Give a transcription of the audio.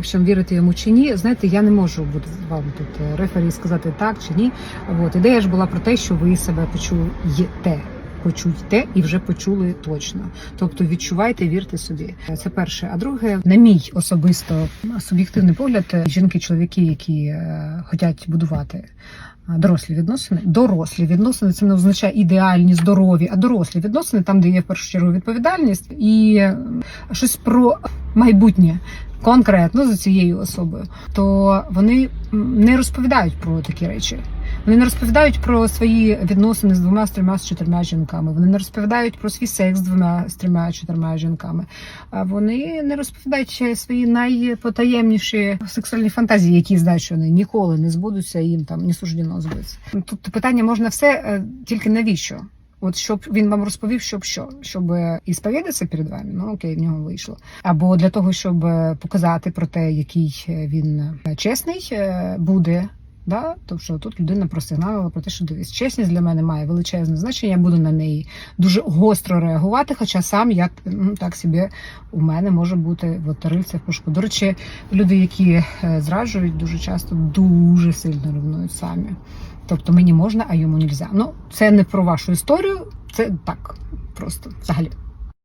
общем, вірити йому чи ні, знаєте, я не можу бути вам тут е, рефері сказати так чи ні. От ідея ж була про те, що ви себе почуєте. Почуйте і вже почули точно. Тобто відчувайте, вірте собі. Це перше. А друге, на мій особисто суб'єктивний погляд, жінки, чоловіки, які е, хочуть будувати дорослі відносини. Дорослі відносини це не означає ідеальні, здорові, а дорослі відносини, там, де є в першу чергу відповідальність і е, щось про майбутнє. Конкретно за цією особою, то вони не розповідають про такі речі. Вони не розповідають про свої відносини з двома, з трьома, з чотирма жінками. Вони не розповідають про свій секс з двома, з трьома, чотирма жінками. А вони не розповідають свої найпотаємніші сексуальні фантазії, які знають, що вони ніколи не збудуться, їм там не суждено збитися. Тут питання можна все, е, тільки навіщо? От щоб він вам розповів, щоб що, щоб е, і сповідатися перед вами, ну окей, в нього вийшло. Або для того, щоб е, показати про те, який е, він чесний буде. Да? Тобто тут людина просигналила про те, що дивись, чесність для мене має величезне значення, я буду на неї дуже гостро реагувати, хоча сам я так собі у мене може бути от, рильце в. До речі, люди, які е, зраджують, дуже часто дуже сильно ревнують самі. Тобто мені можна, а йому нельзя. Ну, це не про вашу історію, це так просто взагалі.